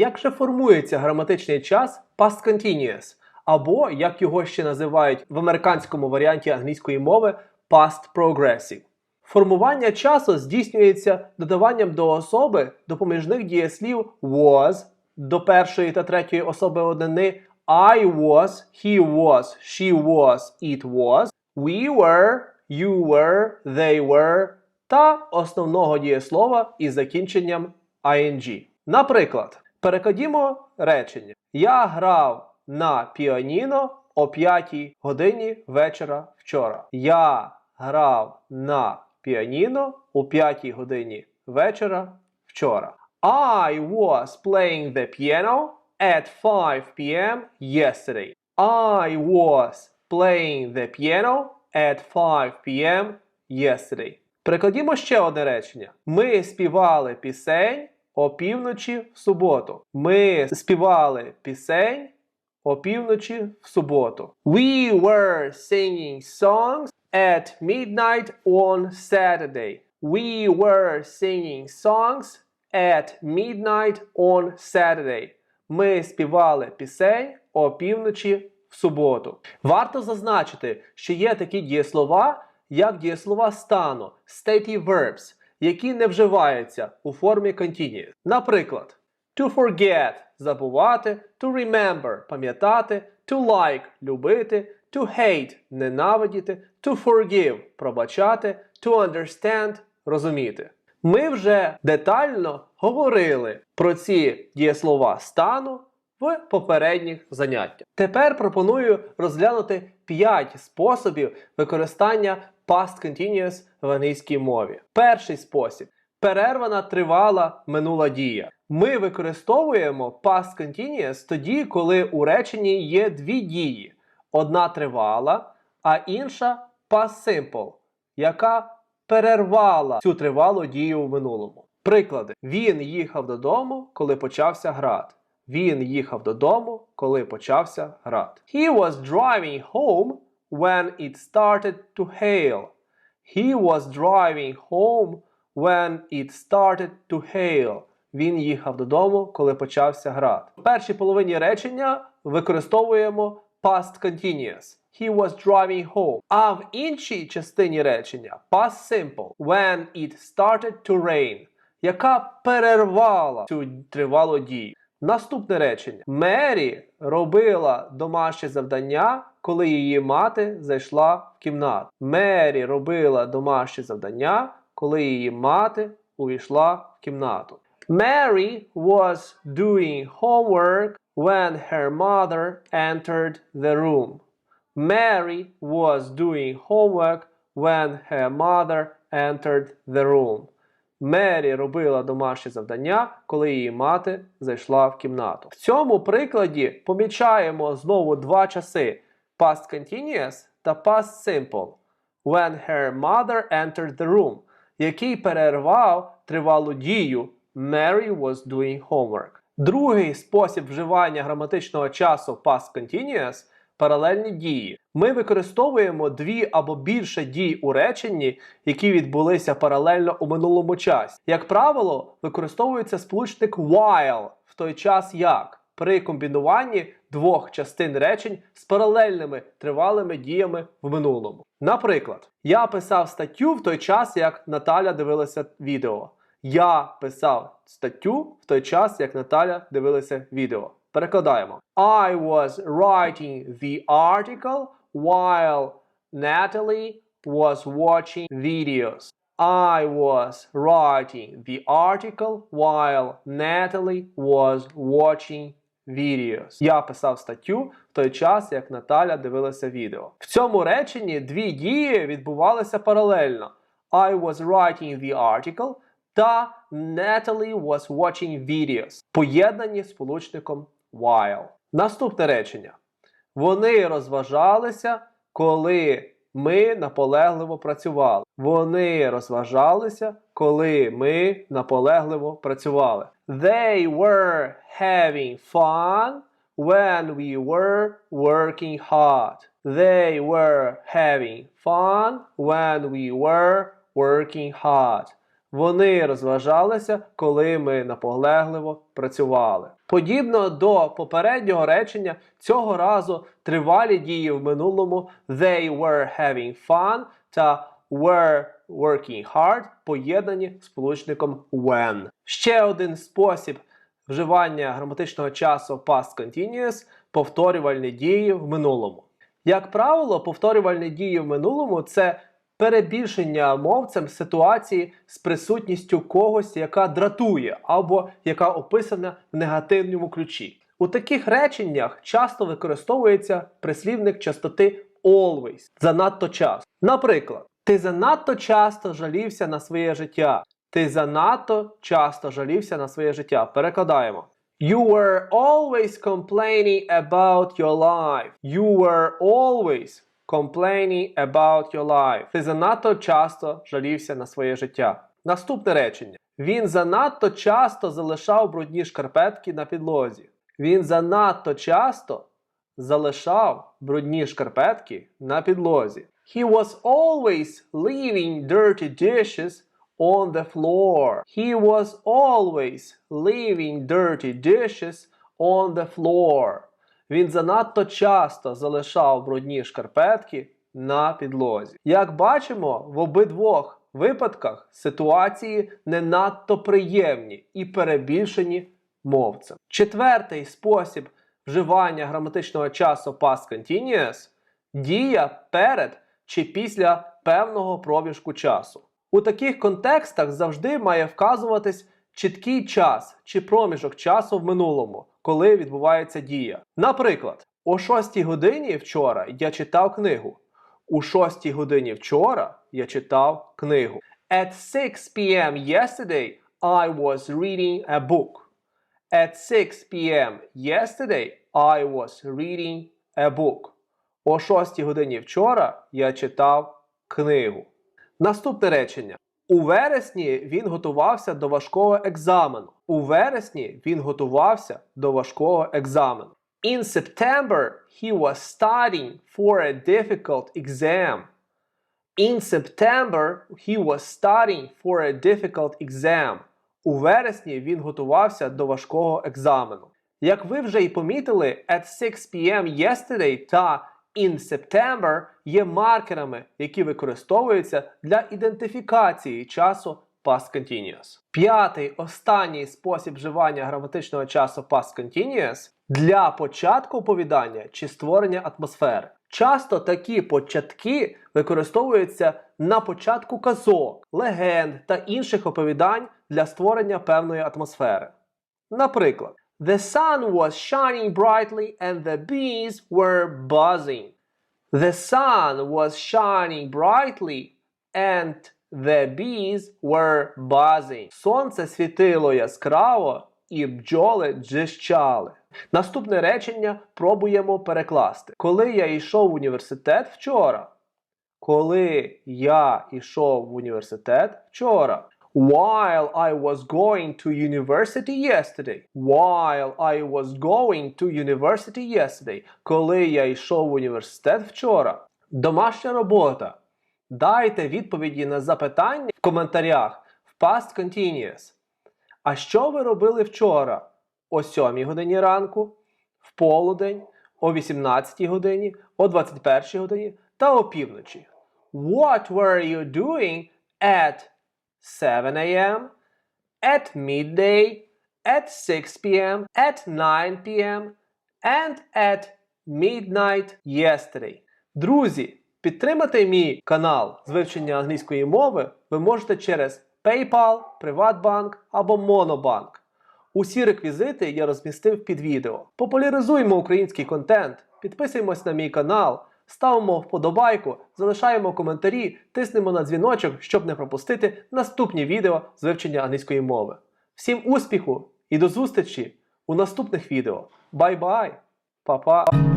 Як же формується граматичний час past continuous? Або, як його ще називають в американському варіанті англійської мови, past progressive. Формування часу здійснюється додаванням до особи допоміжних дієслів was до першої та третьої особи однини I was, he was, she was, it was, we were, you were, they were та основного дієслова із закінченням ing. Наприклад, перекладімо речення. Я грав на піаніно о 5 годині вечора вчора. Я грав на піаніно о 5 годині вечора вчора. I was playing the piano at 5 p.m. yesterday. I was playing the piano at 5 p.m. yesterday. Перекладімо ще одне речення. Ми співали пісень о півночі в суботу. Ми співали пісень о півночі в суботу. We were singing songs at midnight on Saturday. We were singing songs at midnight on Saturday. Ми співали пісень о півночі в суботу. Варто зазначити, що є такі дієслова, як дієслова стану, stative verbs, які не вживаються у формі continuous. Наприклад, to forget забувати, to remember пам'ятати, to like любити, to hate ненавидіти, to forgive пробачати, to understand розуміти. Ми вже детально говорили про ці дієслова стану в попередніх заняттях. Тепер пропоную розглянути 5 способів використання past continuous в англійській мові. Перший спосіб перервана тривала минула дія. Ми використовуємо past continuous тоді, коли у реченні є дві дії: одна тривала, а інша past simple, яка перервала цю тривалу дію в минулому. Приклади: він їхав додому, коли почався град. Він їхав додому, коли почався град. He was driving home when it started to hail. He was driving home when it started to hail. Він їхав додому, коли почався град. В першій половині речення використовуємо past continuous. He was driving home. А в іншій частині речення past simple. When it started to rain. Яка перервала цю тривалу дію. Наступне речення. Мері робила домашнє завдання, коли її мати зайшла в кімнату. Мері робила домашнє завдання, коли її мати увійшла в кімнату. Mary was doing homework when her mother entered the room. Mary was doing homework when her mother entered the room. Мері робила домашнє завдання, коли її мати зайшла в кімнату. В цьому прикладі помічаємо знову два часи: past continuous та past simple. When her mother entered the room, який перервав тривалу дію Mary was doing homework. Другий спосіб вживання граматичного часу past continuous паралельні дії. Ми використовуємо дві або більше дій у реченні, які відбулися паралельно у минулому часі. Як правило, використовується сполучник while в той час як при комбінуванні двох частин речень з паралельними тривалими діями в минулому. Наприклад, я писав статтю в той час, як Наталя дивилася відео. Я писав статтю в той час, як Наталя дивилася відео. Перекладаємо. I was writing the article while Natalie was watching videos. I was writing the article while Natalie was watching videos. Я писав статтю в той час, як Наталя дивилася відео. В цьому реченні дві дії відбувалися паралельно. I was writing the article та Natalie was watching videos, поєднані сполучником while. Наступне речення. Вони розважалися, коли ми наполегливо працювали. Вони розважалися, коли ми наполегливо працювали. They were having fun when we were working hard. They were having fun when we were working hard. Вони розважалися, коли ми наполегливо працювали. Подібно до попереднього речення, цього разу тривалі дії в минулому they were having fun та were working hard поєднані сполучником when. Ще один спосіб вживання граматичного часу past continuous повторювальні дії в минулому. Як правило, повторювальні дії в минулому це перебільшення мовцем ситуації з присутністю когось, яка дратує або яка описана в негативному ключі. У таких реченнях часто використовується прислівник частоти always занадто часто. Наприклад, ти занадто часто жалівся на своє життя. Ти занадто часто жалівся на своє життя. Перекладаємо. You were always complaining about your life. You were always complaining about your life. Ти занадто часто жалівся на своє життя. Наступне речення. Він занадто часто залишав брудні шкарпетки на підлозі. Він занадто часто залишав брудні шкарпетки на підлозі. He was always leaving dirty dishes on the floor. He was always leaving dirty dishes on the floor. Він занадто часто залишав брудні шкарпетки на підлозі. Як бачимо, в обидвох випадках ситуації не надто приємні і перебільшені мовцем. Четвертий спосіб вживання граматичного часу past continuous – дія перед чи після певного проміжку часу. У таких контекстах завжди має вказуватись чіткий час чи проміжок часу в минулому, коли відбувається дія. Наприклад, о 6 годині вчора я читав книгу. У 6 годині вчора я читав книгу. At 6 p.m. yesterday I was reading a book. At 6 p.m. yesterday I was reading a book. О 6 годині вчора я читав книгу. Наступне речення. У вересні він готувався до важкого екзамену. У вересні він готувався до важкого екзамену. In September he was studying for a difficult exam. In September he was studying for a difficult exam. У вересні він готувався до важкого екзамену. Як ви вже й помітили, at 6 p.m. yesterday та in September є маркерами, які використовуються для ідентифікації часу past continuous. П'ятий останній спосіб вживання граматичного часу past continuous для початку оповідання чи створення атмосфери. Часто такі початки використовуються на початку казок, легенд та інших оповідань для створення певної атмосфери. Наприклад, The sun was shining brightly and the bees were buzzing. The sun was shining brightly and the bees were buzzing. Сонце світило яскраво і бджоли джищали. Наступне речення пробуємо перекласти. Коли я йшов в університет вчора. Коли я йшов в університет вчора. While I was going to university yesterday. While I was going to university yesterday. Коли я йшов в університет вчора. Домашня робота. Дайте відповіді на запитання в коментарях в Past Continuous. А що ви робили вчора? О 7 годині ранку, в полудень, о 18 годині, о 21 годині та о півночі. What were you doing at 7 a.m., at midday, at 6 p.m., at 9 p.m. and at midnight yesterday. Друзі, підтримати мій канал з вивчення англійської мови ви можете через PayPal, Приватбанк або Монобанк. Усі реквізити я розмістив під відео. Популяризуємо український контент, підписуємось на мій канал, ставимо вподобайку, залишаємо коментарі, тиснемо на дзвіночок, щоб не пропустити наступні відео з вивчення англійської мови. Всім успіху і до зустрічі у наступних відео. Бай-бай! Па-па!